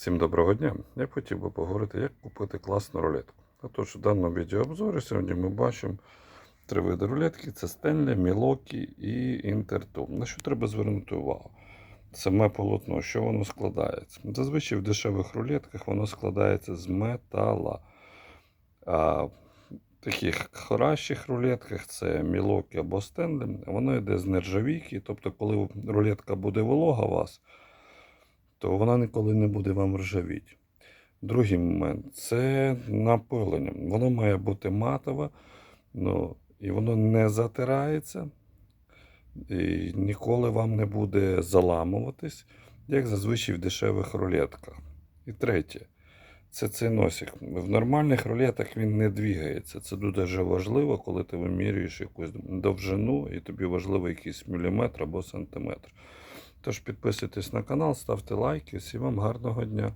Всім доброго дня! Я хотів би поговорити, як купити класну рулетку. Отож, у даному відеообзорі сьогодні ми бачимо три види рулетки: це Стенлі, Мілокі і Інтерту. На що треба звернути увагу? Саме полотно, що воно складається. Зазвичай в дешевих рулетках воно складається з метала. А в таких кращих рулетках це Мілокі або Стенлі, воно йде з нержавійки. Тобто, коли рулетка буде волога у вас, то вона ніколи не буде вам ржавіти. Другий момент це напилення. Воно має бути матове, ну, і воно не затирається, і ніколи вам не буде заламуватись, як зазвичай в дешевих рулетках. І третє. Це цей носик. В нормальних рулетах він не двігається. Це дуже важливо, коли ти вимірюєш якусь довжину і тобі важливо якийсь міліметр або сантиметр. Тож підписуйтесь на канал, ставте лайки. Всім вам гарного дня.